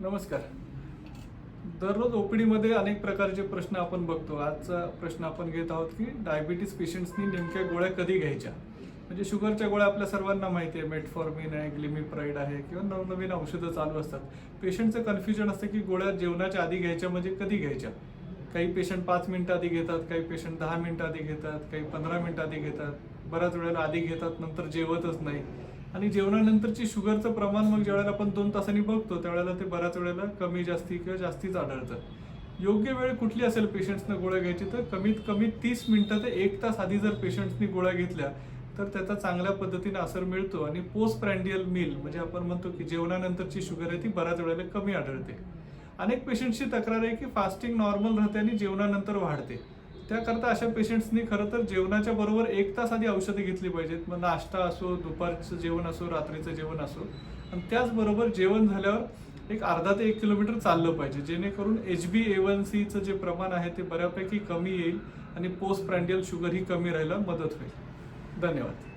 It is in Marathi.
नमस्कार. दररोज ओपीडीमध्ये अनेक प्रकारचे प्रश्न आपण बघतो. आजचा प्रश्न आपण घेत आहोत की डायबिटीस पेशंट्सनी नेमक्या गोळ्या कधी घ्यायच्या? म्हणजे शुगरच्या गोळ्या आपल्या सर्वांना माहिती आहे. मेटफॉर्मिन आहे ग्लिमिप्राईड आहे किंवा नवनवीन औषधं चालू असतात. पेशंटचं कन्फ्युजन असतं की गोळ्या जेवणाच्या आधी घ्यायच्या म्हणजे कधी घ्यायच्या? काही पेशंट पाच मिनिटं आधी घेतात काही पेशंट दहा मिनिटं आधी घेतात काही पंधरा मिनिटं आधी घेतात. बऱ्याच वेळेला आधी घेतात नंतर जेवतच नाही. आणि जेवणानंतरची शुगरचं प्रमाण मग ज्यावेळेला आपण दोन तासांनी बघतो त्यावेळेला ते बऱ्याच वेळेला कमी जास्ती किंवा जास्तीच आढळतं. योग्य वेळ कुठली असेल पेशंट्सनं गोळ्या घ्यायची तर कमीत कमी तीस मिनटं ते एक तास आधी जर पेशंट्सनी गोळ्या घेतल्या तर त्याचा चांगल्या पद्धतीने असर मिळतो आणि पोस्ट प्रँडियल मील म्हणजे आपण म्हणतो की जेवणानंतरची शुगर आहे ती बऱ्याच वेळेला कमी आढळते. अनेक पेशंटची तक्रार आहे की फास्टिंग नॉर्मल राहते आणि जेवणानंतर वाढते. त्याकरता अशा पेशंट्सनी खरं तर जेवणाच्या बरोबर एक तास आधी औषधं घेतली पाहिजेत. मग नाश्ता असो दुपारचं जेवण असो रात्रीचं जेवण असो. आणि त्याचबरोबर जेवण झाल्यावर एक अर्धा ते एक किलोमीटर चाललं पाहिजे. जेणेकरून एच बी ए वन सीचं जे प्रमाण आहे ते बऱ्यापैकी कमी येईल आणि पोस्ट प्रँडियल शुगर ही कमी राहायला मदत होईल. धन्यवाद.